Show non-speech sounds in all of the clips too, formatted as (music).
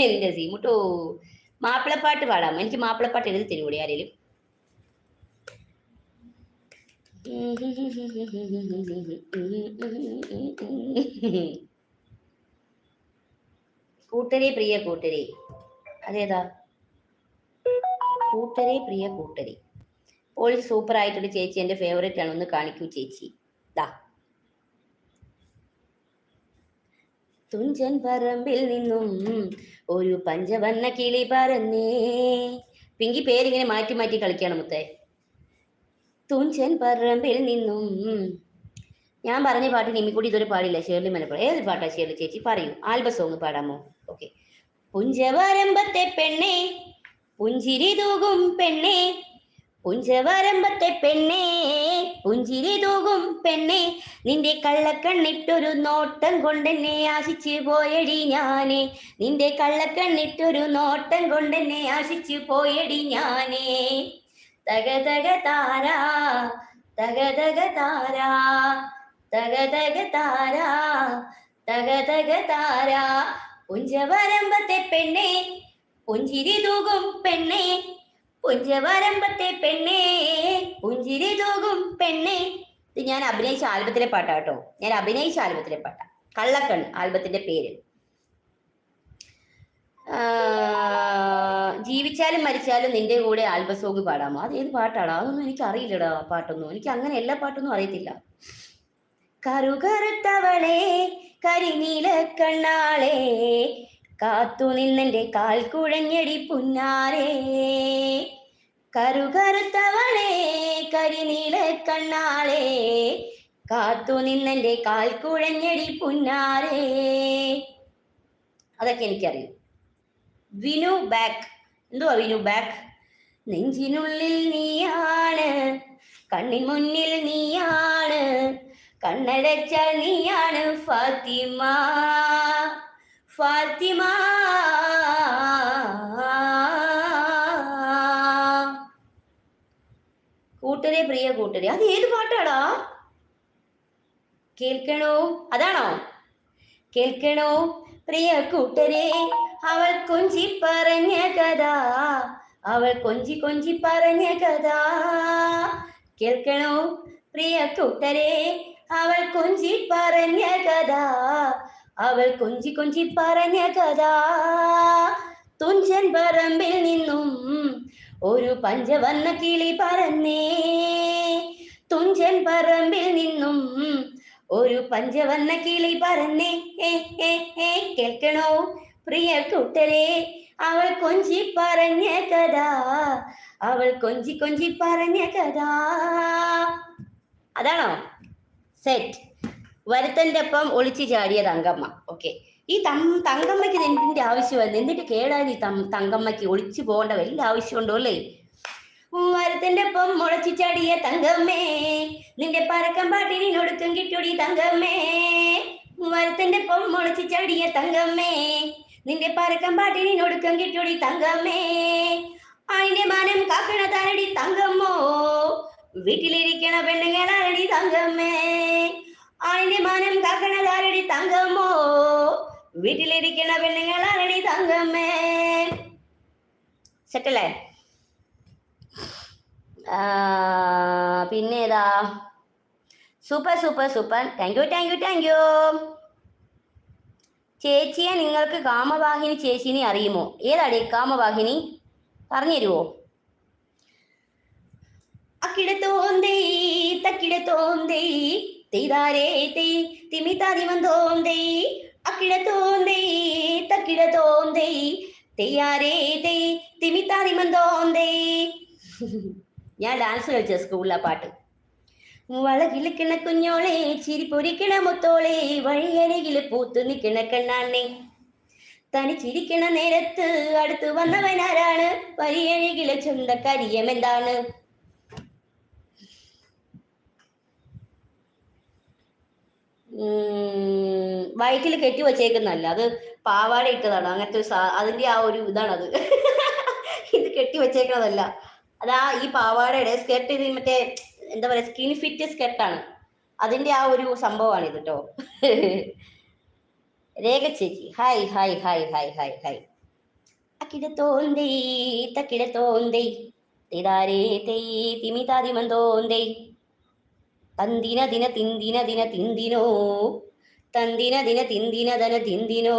എന്റെ സീമുട്ടോ മാപ്പിളപ്പാട്ട് പാടാം എനിക്ക് മാപ്പിളപ്പാട്ട് എഴുതി തരുകൂടി ആരേലും? കൂട്ടരെ പ്രിയ കൂട്ടരെ. അതേതാ? കൂട്ടരെ പ്രിയ കൂട്ടരെ. പോളി സൂപ്പർ ആയിട്ടൊരു ചേച്ചി. എന്റെ ഫേവറേറ്റ് ആണ്. ഒന്ന് കാണിക്കൂ ചേച്ചി. ദാ. തുഞ്ചൻ പറമ്പിൽ നിന്നും ഒരു പഞ്ചവർണ കിളി പറന്നേ പിങ്കി പേരിങ്ങനെ മാറ്റി മാറ്റി കളിക്കാണ് മുത്തേ. തുഞ്ചൻ പറമ്പിൽ നിന്നും ഞാൻ പറഞ്ഞ പാട്ട് നിമ്മിക്കൂടി ഇതൊരു പാടില്ല. ഷേർലി മലപ്പുറം. ഏത് പാട്ടാ ഷേർലി ചേച്ചി? പറയൂ. ആൽബ സോങ് പാടാമോ? ഓക്കെ. പുഞ്ചവരമ്പത്തെ പെണ്ണേ പുഞ്ചിരി തൂകും പെണ്ണേ പുഞ്ചവരമ്പത്തെ പെണ്ണേ പുഞ്ചിരി തൂകും പെണ്ണേ നിന്റെ കള്ളക്കണ്ണിട്ടൊരു നോട്ടം കൊണ്ടെന്നെ ആശിച്ചു പോയടി ഞാനേ. നിന്റെ കള്ളക്കണ്ണിട്ടൊരു നോട്ടം കൊണ്ടെന്നെ ആശിച്ചു പോയടി ഞാനേ. തക തക താരാ തക തക താരാ തക തക താരാ തക തക താരാ. പുഞ്ചവരമ്പത്തെ പെണ്ണേ പുഞ്ചിരി തൂകും പെണ്ണേ പുഞ്ചവരമ്പത്തെ പെണ്ണേ പുഞ്ചിരി തൂകും പെണ്ണേ. ഇത് ഞാൻ അഭിനയിച്ച ആൽബത്തിലെ പാട്ടാ കേട്ടോ. ഞാൻ അഭിനയിച്ച ആൽബത്തിലെ പാട്ടാ. കള്ളക്കൺ ആൽബത്തിന്റെ പേര് ജീവിച്ചാലും മരിച്ചാലും നിന്റെ കൂടെ ആൽബസോഗ് പാടാമോ അത് ഏത് പാട്ടാടാ? അതൊന്നും എനിക്ക് അറിയില്ലടാ പാട്ടൊന്നും. എനിക്ക് അങ്ങനെ എല്ലാ പാട്ടൊന്നും അറിയത്തില്ല. കറുകറുത്തവളെ കരിനീല കണ്ണാളെ കാത്തു നിന്നെന്റെ കാൽ കുഴഞ്ഞടി പുന്നാരേ. കറുകറുത്തവളെ കരിനീല കണ്ണാളെ. കാത്തു നിന്നെന്റെ കാൽ കുഴഞ്ഞടി പുന്നാരേ. അതൊക്കെ എനിക്കറിയും. വിനു ബാക്ക്. എന്തുവാ വിനു ബാക്ക്? നെഞ്ചിനുള്ളിൽ നീയാണ് കണ്ണിൻ മുന്നിൽ നീയാണ് കണ്ണടച്ചാൽ നീയാണ് ഫാത്തിമ. ഫാത്തിമ. കൂട്ടരെ പ്രിയ കൂട്ടരെ. അത് ഏത് പാട്ടാടാ? കേൾക്കണോ? അതാണോ? കേൾക്കണോ? പ്രിയ കൂട്ടരെ അവൾ കൊഞ്ചി പറഞ്ഞ കഥ. അവൾ കൊഞ്ചി കൊഞ്ചി പറഞ്ഞ കഥ. കേൾക്കണോ? പ്രിയ കൂട്ടരെ അവൾ കൊഞ്ചി പറഞ്ഞ കഥ. അവൾ കൊഞ്ചി കൊഞ്ചി പറഞ്ഞ കഥ. തുഞ്ചൻ പറമ്പിൽ നിന്നും ഒരു പഞ്ചവന്ന കിളി പറന്നേ. തുഞ്ചൻ പറമ്പിൽ നിന്നും ഒരു പഞ്ചവന്ന കിളി പറന്നേ. കേൾക്കണോ? പ്രിയ കൂട്ടരെ അവൾ കൊഞ്ചി പറഞ്ഞ കഥ. അവൾ കൊഞ്ചി കൊഞ്ചി പറഞ്ഞ കഥ. അതാണോ? സെറ്റ്. വരുത്തന്റെ ഒപ്പം ഒളിച്ചു ചാടിയ തങ്കമ്മ. ഓക്കെ ഈ തം തങ്കമ്മയ്ക്ക് എന്തിന്റെ ആവശ്യമായിരുന്നു എന്നിട്ട് കേടാൻ ഈ തം തങ്കമ്മയ്ക്ക്? ഒളിച്ചു പോകേണ്ട വല്ല ആവശ്യമുണ്ടോ അല്ലേ? മരത്തിന്റെ ഒപ്പം ചാടിയ തങ്കമ്മേ നിന്റെ പറക്കം പാട്ടിനൊടുക്കം കിട്ടൊടി തങ്കമ്മേ. മരത്തിന്റെ ഒപ്പം ചാടിയ തങ്കമ്മേ നിന്റെ പറക്കം പാട്ടിനൊടുക്കം കിട്ടൊടി തങ്കമ്മേ. അതിന്റെ മാനം കാക്കണ താരടി തങ്കമ്മോ വീട്ടിലിരിക്കണ പെണ്ണുങ്ങളാരടി തങ്കമ്മേ. അതിന്റെ മാനം കാക്കണതാരടി തങ്കമ്മോ? വീട്ടിലിരിക്കണ പെണ്ണുങ്ങളാരടി തങ്കമ്മേ? സെറ്റല്ലേ? പിന്നെ ഏതാ super super super. Thank you thank you thank you ചേച്ചിയെ നിങ്ങൾക്ക് കാമവാഹിനി ചേച്ചിനെ അറിയുമോ? ഏതാടി കാമവാഹിനി? പറഞ്ഞു തരുമോ അക്കിടത്തോന്തേ തക്കിടത്തോന്തേ തെയ്താരേ തെയ് തിമിതാതി വന്തോന്തേ അക്കിടത്തോന്തേ തക്കിടത്തോന്തേ തെയ്യാരേ തെയ് തിമിതാതി വന്തോന്തേ (laughs) ഞാൻ ഡാൻസ് കളിച്ച സ്കൂളിലെ പാട്ട്. വളകിളിക്കണ കുഞ്ഞോളെ ചിരി പൊരിക്കണ മുത്തോളെ വഴിയരികിൽ പൂത്തു നിൽക്കണ കണ്ണാണ്ണെ. തനിച്ചിരിക്കണ നേരത്ത് അടുത്ത് വന്നവനാരാണ്? വഴിയരികിലെ ചുണ്ടക്കരിയം എന്താണ്? വയറ്റിൽ കെട്ടി വെച്ചേക്കുന്നതല്ല. അത് പാവാട ഇട്ടതാണ്. അങ്ങനത്തെ ഒരു അതിന്റെ ആ ഒരു ഇതാണ് അത് (laughs) ഇത് കെട്ടി വെച്ചേക്കുന്നതല്ല. അതാ ഈ പാവാടയുടെ സ്കെർട്ട് ഇത് മറ്റേ എന്താ പറയാ സ്കിൻ ഫിറ്റ് സ്കെർട്ടാണ്. അതിന്റെ ആ ഒരു സംഭവമാണ് ഇത് കേട്ടോ (laughs) രേഖ ചേച്ചി hi hi hi hi hi hi. തക്കിടത്തോന്തേ തക്കിടത്തോന്തേ തിടാരേ തൈ തിമിതാതിമന്തോന്തേ തന്തിന ദിന തിന്തിന ദിന തിന്തിനോ. തന്തിന ദിന തിന്തിന ധന തിന്തിനോ.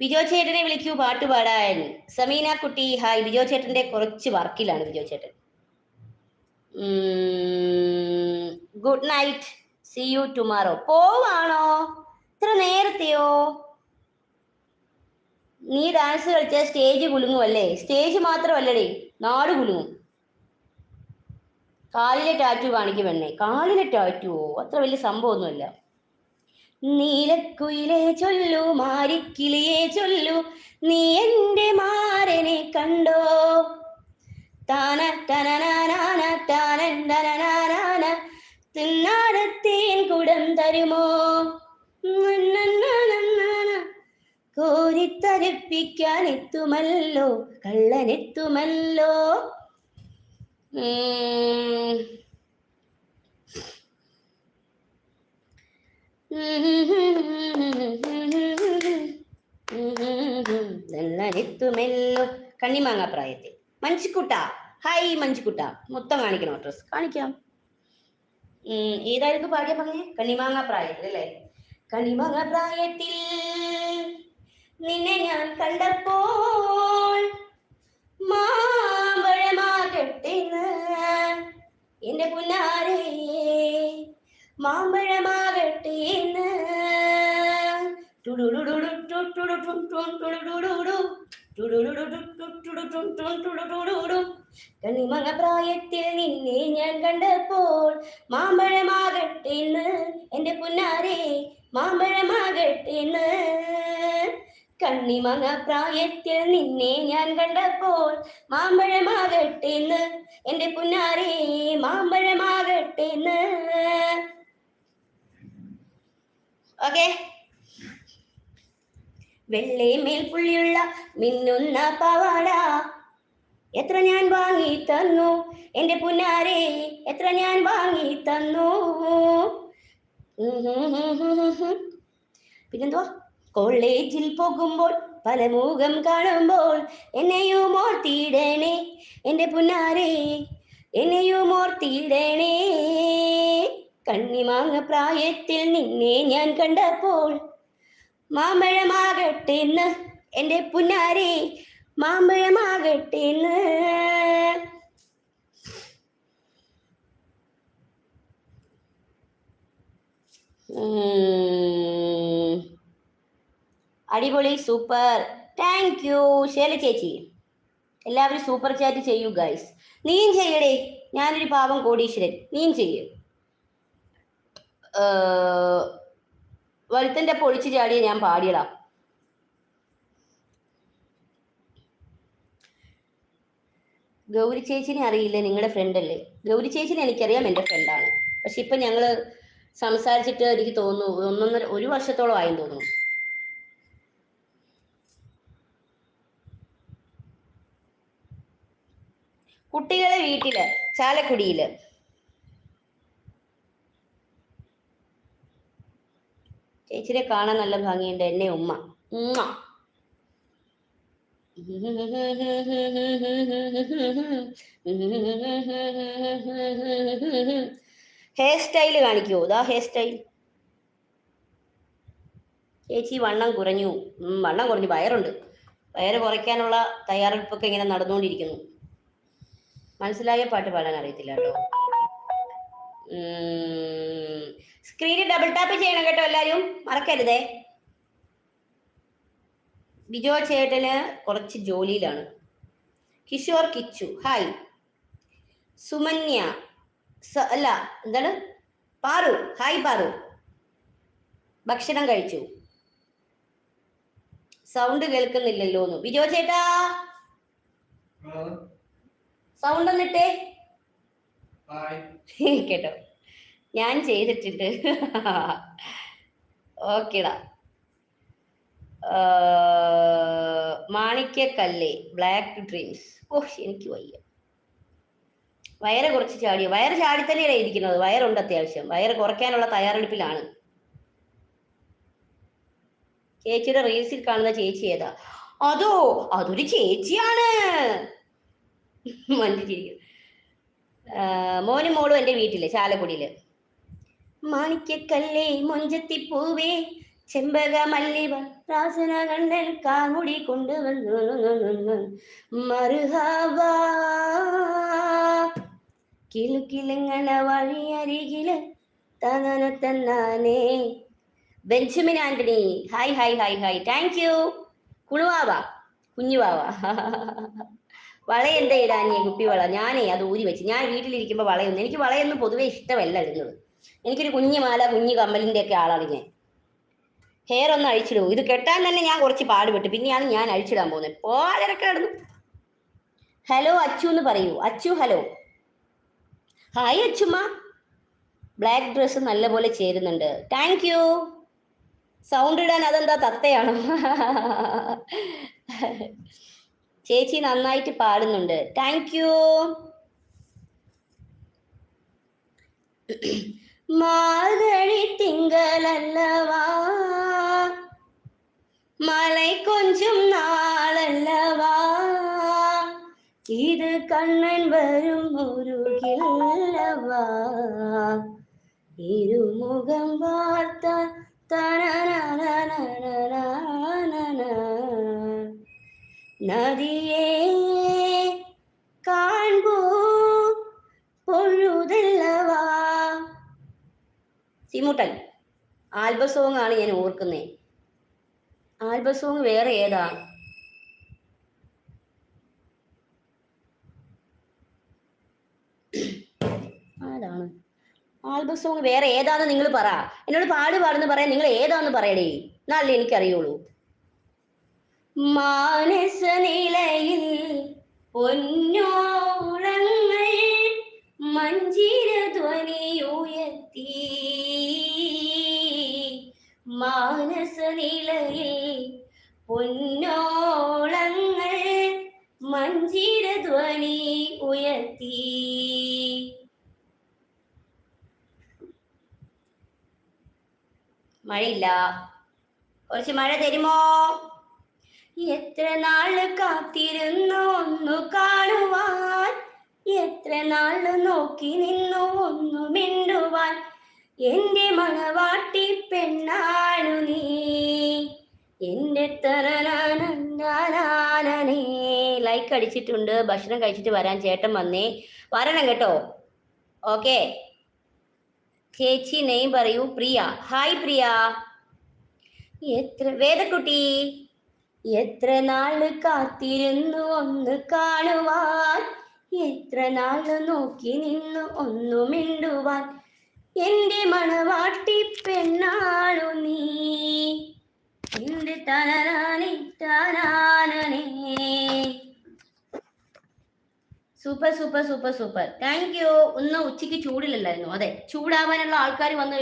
ബിജോ ചേട്ടനെ വിളിക്കൂ പാട്ട് പാടാൻ. സമീന കുട്ടി ഹായ്. ബിജോ ചേട്ടന്റെ കുറച്ച് വർക്കിലാണ് ബിജോ ചേട്ടൻ. Good night. See you tomorrow. പോവാണോ? ഇത്ര നേരത്തെയോ? നീ ഡാൻസ് കളിച്ച സ്റ്റേജ് കുലുങ്ങുമല്ലേ സ്റ്റേജ് മാത്രമല്ലടേ നാട് കുലുങ്ങും. കാലിലെ ടാറ്റു കാണിക്കും എണ്ണെ കാലിലെ ടാറ്റുവോ അത്ര വലിയ സംഭവമൊന്നുമല്ല. നീലക്കുയിലെ ചൊല്ലു മാരിക്കിളിയെ ചൊല്ലു നീ എന്റെ മാരനെ കണ്ടോ? താന തനനാനാന താനൻ തനനാനാന തിന്നാടത്തേൻ കുടം തരുമോ? കോരിത്തരിപ്പിക്കാൻ എത്തുമല്ലോ കള്ളനെത്തുമല്ലോ. ഉം. നല്ലനെത്തുമല്ലോ കണ്ണിമാങ്ങ പ്രായത്തിൽ. മഞ്ചിക്കുട്ട. ഹായ് മഞ്ചിക്കുട്ട. മൊത്തം കാണിക്കണം ഡ്രസ് കാണിക്കാം. ഏതായിരുന്നു പാടിയ പറഞ്ഞേ? കണ്ണിമാങ്ങ പ്രായത്തിൽ അല്ലേ? കണിമാങ്ങ പ്രായത്തിൽ നിന്നെ ഞാൻ കണ്ടപ്പോൾ മാമ്പഴമാകട്ടെന്ന് എന്റെ പുന്നാരേ മാമ്പഴമാകട്ടേന്ന്. കണ്ണിമങ്ങ പ്രായത്തിൽ നിന്നെ ഞാൻ കണ്ടപ്പോൾ മാമ്പഴമാകട്ടെ എന്ന് എന്റെ പുന്നാരേ മാമ്പഴമാകട്ടേന്ന് കണ്ണിമങ്ങ പ്രായത്തിൽ നിന്നെ ഞാൻ കണ്ടപ്പോൾ മാമ്പഴമാകട്ടേന്ന്. എന്റെ പുന്നാരേ മാമ്പഴമാകട്ടേന്ന്. ഓക്കെ. വെള്ളേമേൽ പുള്ളിയുള്ള മിന്നുന്ന പവാട എത്ര ഞാൻ വാങ്ങി തന്നു? എന്റെ പുന്നാരേ എത്ര ഞാൻ വാങ്ങി തന്നു? പിന്നെന്തുവാ? കോളേജിൽ പോകുമ്പോൾ പല മുഖം കാണുമ്പോൾ എന്നെയും ഓർത്തിയിടണേ എന്റെ പുന്നാരേ എന്നെയും ഓർത്തിയിടണേ കണ്ണിമാങ്ങ പ്രായത്തിൽ നിന്നെ ഞാൻ കണ്ടപ്പോൾ മാമ്പഴമാകട്ടെ എന്ന് എന്റെ പുന്നാരേ മാമ്പഴമാകട്ടെ എന്ന് ഉം. അടിപൊളി സൂപ്പർ. താങ്ക് യു ശൈല ചേച്ചി. എല്ലാവരും സൂപ്പർ ചാറ്റ് ചെയ്യൂ ഗൈസ് നീയും ചെയ്യടേ. ഞാനൊരു പാവം കോടീശ്വരൻ. നീയും ചെയ്യൂ. വരുത്തന്റെ പൊളിച്ചു ചാടിയ ഞാൻ പാടിയടാ. ഗൗരി ചേച്ചിനെ അറിയില്ല നിങ്ങളുടെ ഫ്രണ്ട് അല്ലേ? ഗൗരി ചേച്ചിനെ എനിക്കറിയാം എന്റെ ഫ്രണ്ടാണ് പക്ഷെ ഇപ്പം ഞങ്ങൾ സംസാരിച്ചിട്ട് എനിക്ക് തോന്നുന്നു ഒന്നൊന്നര ഒരു വർഷത്തോളം ആയെന്ന് തോന്നുന്നു. കുട്ടികളെ വീട്ടിൽ ചാലക്കുടിയിൽ. ചേച്ചിനെ കാണാൻ നല്ല ഭംഗിയുണ്ട് എന്നെ ഉമ്മ. ഉമ്മ. ഹെയർ സ്റ്റൈൽ കാണിക്കുമോ ഇതാ ഹെയർ സ്റ്റൈൽ ചേച്ചി വണ്ണം കുറഞ്ഞു. വണ്ണം കുറഞ്ഞു. വയറുണ്ട്. വയറ് കുറയ്ക്കാനുള്ള തയ്യാറെടുപ്പൊക്കെ ഇങ്ങനെ നടന്നുകൊണ്ടിരിക്കുന്നു. മനസ്സിലായ പാട്ട് പാടാൻ അറിയത്തില്ല കേട്ടോ. സ്ക്രീനിൽ ഡബിൾ ടാപ്പ് ചെയ്യണം കേട്ടോ എല്ലാരും. മറക്കരുതേ. ബിജോ ചേട്ടന് കുറച്ച് ജോലിയിലാണ്. കിഷോർ കിച്ചു ഹായ് സുമന്യ അല്ല എന്താണ്? പാറു ഹായ് പാറു. ഭക്ഷണം കഴിച്ചു. സൗണ്ട് കേൾക്കുന്നില്ലല്ലോ എന്ന് ബിജോ ചേട്ടാ. സൗണ്ട് ഒന്നിട്ടേ (laughs) കേട്ടോ. ഞാൻ ചെയ്തിട്ടുണ്ട്. ഓക്കേടാ മാണിക്യക്കല്ലേ ബ്ലാക്ക് ഡ്രീംസ് ഓ എനിക്ക് വയ്യ. വയറ് കുറച്ച് ചാടിയോ? വയറ് ചാടി തന്നെയാണ് ഇരിക്കുന്നത്? വയറുണ്ട് അത്യാവശ്യം. വയറ് കുറയ്ക്കാനുള്ള തയ്യാറെടുപ്പിലാണ്. ചേച്ചിയുടെ റീൽസിൽ കാണുന്ന ചേച്ചി ഏതാ? അതോ അതൊരു ചേച്ചിയാണ്. (laughs) മഞ്ജിരിക്കും മോനും മോളും എന്റെ വീട്ടിൽ ചാലക്കുടിയിൽ. മാണിക്യക്കല്ലേ മൊഞ്ചത്തിപ്പൂവേ ചെമ്പക മല്ലിവ പ്രാസന കണ്ടൻ കാമുടി കൊണ്ടുവന്നു. മറുഹവ കിലുക്കിലുങ്ങണ വഴിയരികിൽ തനന തന്നാനേ. Benjamin Antony hi hi hi hi. Thank you. കുളുവാവാ കുഞ്ഞുവാവ. (laughs) വള എന്താ ഇടാനേ കുപ്പി വള? ഞാനേ അത് ഊരി വെച്ച്. ഞാൻ വീട്ടിലിരിക്കുമ്പോൾ വളയൊന്നും എനിക്ക് വളയൊന്നും പൊതുവേ ഇഷ്ടമല്ല ഇടുന്നത്. എനിക്കൊരു കുഞ്ഞു മാല കുഞ്ഞു കമ്മലിന്റെ ഒക്കെ ആളാണ് ഞാൻ. ഹെയർ ഒന്ന് അഴിച്ചിടൂ ഇത് കെട്ടാൻ തന്നെ ഞാൻ കുറച്ച് പാടുപെട്ടു. പിന്നെയാണ് ഞാൻ അഴിച്ചിടാൻ പോകുന്നത്. പോലരൊക്കെ കിടന്നു. ഹലോ അച്ചു എന്ന് പറയൂ. Achu hello hi Achumma. Black dress നല്ലപോലെ ചേരുന്നുണ്ട്. താങ്ക് യു സൗണ്ട് ഇടാൻ അതെന്താ തത്തയാണോ? (laughs) ചേച്ചി നന്നായിട്ട് പാടുന്നുണ്ട്. താങ്ക് യു മാതഴി തിങ്കളല്ലവാ. മലൈ കൊഞ്ചും നാളല്ലവാ. ഇത് കണ്ണൻ വരും ഒരു ഇരുമുഖം വാർത്ത തന നദിയെ കാൺപോ പൊഴുതല്ലവാ. സിമുട്ടൻ ആൽബ സോങ് ആണ് ഞാൻ ഓർക്കുന്നത് ആൽബ സോങ് വേറെ ഏതാ? അതാണ്. ആൽബ സോങ് വേറെ ഏതാന്ന് നിങ്ങൾ പറ. എന്നോട് പാട് പാടുന്ന് പറയാൻ നിങ്ങൾ ഏതാന്ന് പറയടേ. എന്നാലേ എനിക്കറിയുള്ളൂ. മാനസ നിലയിൽ പൊന്നോളങ്ങൾ മഞ്ചിര ധ്വനി ഉയർത്തി. മാനസ നിലയിൽ പൊന്നോളങ്ങൾ മഞ്ചിര ധ്വനി ഉയർത്തി. മഴയില്ല. കുറച്ച് മഴ തരുമോ? എത്ര നാൾ കാത്തിരുന്നു ഒന്നു കാണുവാൻ? എത്ര നാൾ നോക്കി നിന്നു ഒന്നു മിണ്ടുവാൻ? എന്റെ മണവാട്ടി പെണ്ണാണു നീ. തറനാനേ ലൈക്ക് അടിച്ചിട്ടുണ്ട് ഭക്ഷണം കഴിച്ചിട്ട് വരാൻ ചേട്ടൻ വന്നേ. വരണം കേട്ടോ. ഓക്കെ ചേച്ചി നെയ്യും പറയൂ പ്രിയ. ഹായ് പ്രിയ. എത്ര വേദക്കുട്ടി. എത്ര നാൾ കാത്തിരുന്നു ഒന്ന് കാണുവാൻ? എത്ര നാൾ നോക്കി നിന്നു ഒന്നു മിണ്ടുവാൻ? എന്റെ മണവാട്ടി പെണ്ണാണു നീ. എന്റെ തനാനേ super super super super. Thank you ഒന്ന് ഉച്ചയ്ക്ക് ചൂടിലല്ലായിരുന്നു അതെ ചൂടാവാനുള്ള ആൾക്കാർ വന്ന്